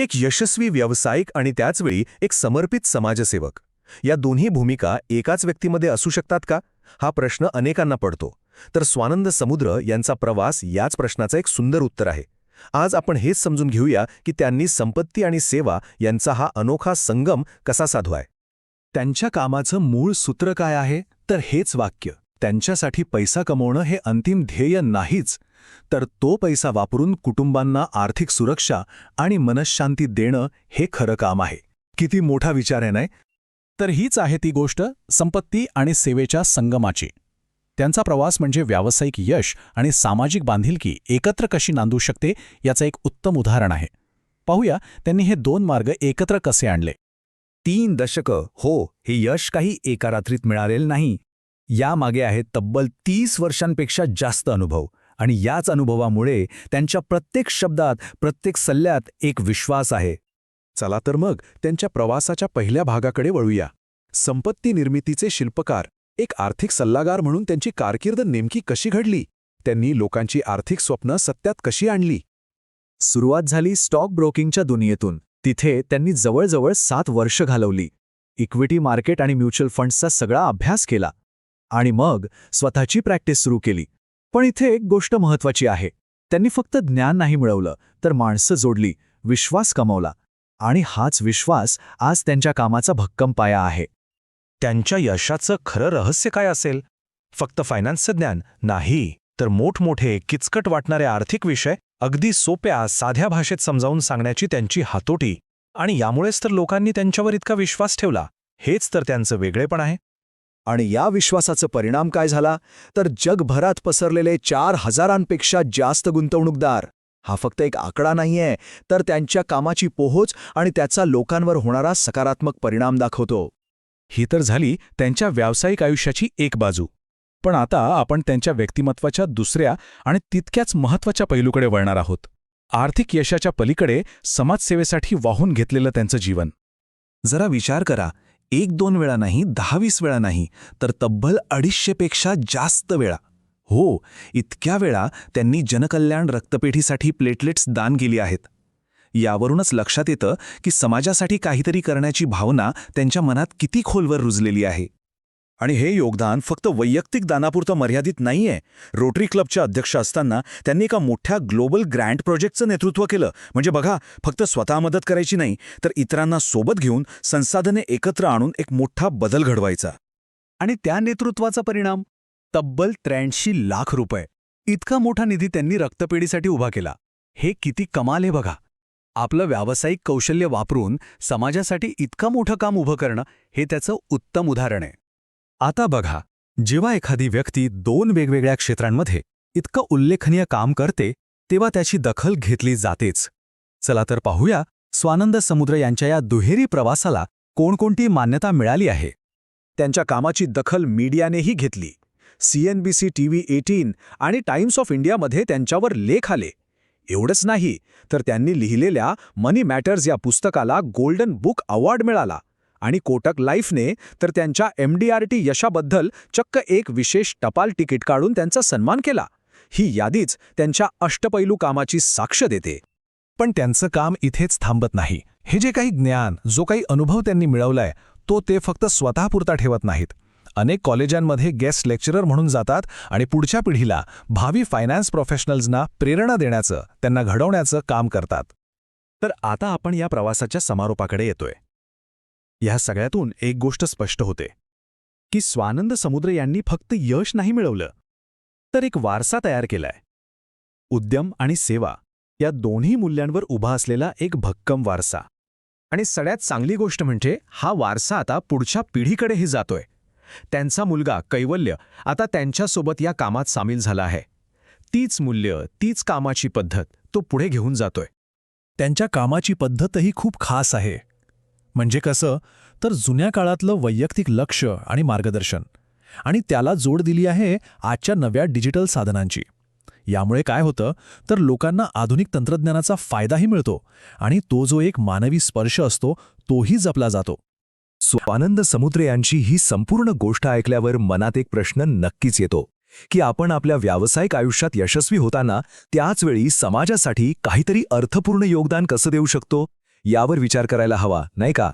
एक यशस्वी व्यावसायिक आणि त्याचवेळी एक समर्पित समाजसेवक. या दोन्ही भूमिका एकाच व्यक्तीमध्ये असू शकतात का? हा प्रश्न अनेकांना पडतो. तर स्वानंद समुद्र यांचा प्रवास याच प्रश्नाचं एक सुंदर उत्तर आहे. आज आपण हेच समजून घेऊया की त्यांनी संपत्ती आणि सेवा यांचा हा अनोखा संगम कसा साधवाय त्यांच्या कामाचं मूळ सूत्र काय आहे? तर हेच वाक्य. त्यांच्यासाठी पैसा कमवणं हे अंतिम ध्येय नाहीच तर तो पैसा वापरून कुटुंबांना आर्थिक सुरक्षा आणि मनशांती देणं हे खरं काम आहे. किती मोठा विचार आहे नाही? तर हीच आहे ती गोष्ट संपत्ती आणि सेवेच्या संगमाची. त्यांचा प्रवास म्हणजे व्यावसायिक यश आणि सामाजिक बांधिलकी एकत्र कशी नांदू शकते याचं एक उत्तम उदाहरण आहे. पाहूया त्यांनी हे दोन मार्ग एकत्र कसे आणले. तीन दशकं हो हे यश काही एका रात्रीत मिळालेलं नाही. यामागे आहेत तब्बल तीस वर्षांपेक्षा जास्त अनुभव. आणि याच अनुभवामुळे त्यांच्या प्रत्येक शब्दात प्रत्येक सल्ल्यात एक विश्वास आहे. चला तर मग त्यांच्या प्रवासाच्या पहिल्या भागाकडे वळूया. संपत्ती निर्मितीचे शिल्पकार एक आर्थिक सल्लागार म्हणून त्यांची कारकीर्द नेमकी कशी घडली? त्यांनी लोकांची आर्थिक स्वप्न सत्यात कशी आणली? सुरुवात झाली स्टॉक ब्रोकिंगच्या दुनियेतून. तिथे त्यांनी जवळजवळ सात वर्ष घालवली. इक्विटी मार्केट आणि म्युच्युअल फंड्सचा सगळा अभ्यास केला. आणि मग स्वतःची प्रॅक्टिस सुरू केली. पण इथे एक गोष्ट महत्वाची आहे. त्यांनी फक्त ज्ञान नाही मिळवलं तर माणसं जोडली विश्वास कमवला. आणि हाच विश्वास आज त्यांच्या कामाचा भक्कम पाया आहे. त्यांच्या यशाचं खरं रहस्य काय असेल? फक्त फायनान्सचं ज्ञान नाही तर मोठमोठे किचकट वाटणारे आर्थिक विषय अगदी सोप्या साध्या भाषेत समजावून सांगण्याची त्यांची हातोटी. आणि यामुळेच तर लोकांनी त्यांच्यावर इतका विश्वास ठेवला. हेच तर त्यांचं वेगळेपण आहे. आणि या विश्वासाचं परिणाम काय झाला? तर जगभरात पसरलेले चार हजारांपेक्षा जास्त गुंतवणूकदार. हा फक्त एक आकडा नाहीये तर त्यांच्या कामाची पोहोच आणि त्याचा लोकांवर होणारा सकारात्मक परिणाम दाखवतो. ही तर झाली त्यांच्या व्यावसायिक आयुष्याची एक बाजू. पण आता आपण त्यांच्या व्यक्तिमत्वाच्या दुसऱ्या आणि तितक्याच महत्त्वाच्या पैलूकडे वळणार आहोत. आर्थिक यशाच्या पलीकडे समाजसेवेसाठी वाहून घेतलेलं त्यांचं जीवन. जरा विचार करा एक दोन वेळा नाही दहावीस वेळा नाही तर तब्बल अडीचशेपेक्षा जास्त वेळा. हो इतक्या वेळा त्यांनी जनकल्याण रक्तपेढीसाठी प्लेटलेट्स दान केली आहेत. यावरूनच लक्षात येतं की समाजासाठी काहीतरी करण्याची भावना त्यांच्या मनात किती खोलवर रुजलेली आहे. आणि हे योगदान फक्त वैयक्तिक दानापुरतं मर्यादित नाहीये. रोटरी क्लबच्या अध्यक्ष असताना त्यांनी एका मोठ्या ग्लोबल ग्रँट प्रोजेक्टचं नेतृत्व केलं. म्हणजे बघा फक्त स्वतः मदत करायची नाही तर इतरांना सोबत घेऊन संसाधने एकत्र आणून एक मोठा बदल घडवायचा. आणि त्या नेतृत्वाचा परिणाम? तब्बल त्र्याऐंशी लाख रुपये. इतका मोठा निधी त्यांनी रक्तपेढीसाठी उभा केला. हे किती कमाल हे बघा. आपलं व्यावसायिक कौशल्य वापरून समाजासाठी इतकं मोठं काम उभं करणं हे त्याचं उत्तम उदाहरण आहे. आता बघा जेव्हा एखादी व्यक्ती दोन वेगवेगळ्या क्षेत्रांमध्ये इतकं उल्लेखनीय काम करते तेव्हा त्याची दखल घेतली जातेच. चला तर पाहूया स्वानंद समुद्र यांच्या या दुहेरी प्रवासाला कोणकोणती मान्यता मिळाली आहे. त्यांच्या कामाची दखल मीडियानेही घेतली. सीएनबीसी टीव्ही एटीन आणि टाइम्स ऑफ इंडियामध्ये त्यांच्यावर लेख आले. एवढंच नाही तर त्यांनी लिहिलेल्या मनी मॅटर्स या पुस्तकाला गोल्डन बुक अवॉर्ड मिळाला. आणि कोटक लाईफने तर त्यांच्या एम डी आर टी यशाबद्दल चक्क एक विशेष टपाल तिकीट काढून त्यांचा सन्मान केला. ही यादीच त्यांच्या अष्टपैलू कामाची साक्ष देते. पण त्यांचं काम इथेच थांबत नाही. हे जे काही ज्ञान जो काही अनुभव त्यांनी मिळवलाय तो ते फक्त स्वतःपुरता ठेवत नाहीत. अनेक कॉलेजांमध्ये गेस्ट लेक्चरर म्हणून जातात आणि पुढच्या पिढीला भावी फायनान्स प्रोफेशनल्सना प्रेरणा देण्याचं त्यांना घडवण्याचं काम करतात. तर आता आपण या प्रवासाच्या समारोपाकडे येतोय. ह्या सगळ्यातून एक गोष्ट स्पष्ट होते. की स्वानंद समुद्र यांनी फक्त यश नाही मिळवलं तर एक वारसा तयार केलाय. उद्यम आणि सेवा या दोन्ही मूल्यांवर उभा असलेला एक भक्कम वारसा. आणि सगळ्यात चांगली गोष्ट म्हणजे हा वारसा आता पुढच्या पिढीकडेही जातोय. त्यांचा मुलगा कैवल्य आता त्यांच्यासोबत या कामात सामील झाला आहे. तीच मूल्य तीच कामाची पद्धत तो पुढे घेऊन जातोय. त्यांच्या कामाची पद्धतही खूप खास आहे. म्हणजे कसं? तर जुन्या काळातलं वैयक्तिक लक्ष आणि मार्गदर्शन. आणि त्याला जोड दिली आहे आजच्या नव्या डिजिटल साधनांची. यामुळे काय होतं? तर लोकांना आधुनिक तंत्रज्ञानाचा फायदाही मिळतो आणि तो जो एक मानवी स्पर्श असतो तोही जपला जातो. स्वानंद समुद्रे यांची ही संपूर्ण गोष्ट ऐकल्यावर मनात एक प्रश्न नक्कीच येतो की आपण आपल्या व्यावसायिक आयुष्यात यशस्वी होताना त्याचवेळी समाजासाठी काहीतरी अर्थपूर्ण योगदान कसं देऊ शकतो? यावर विचार करायला हवा नाही का?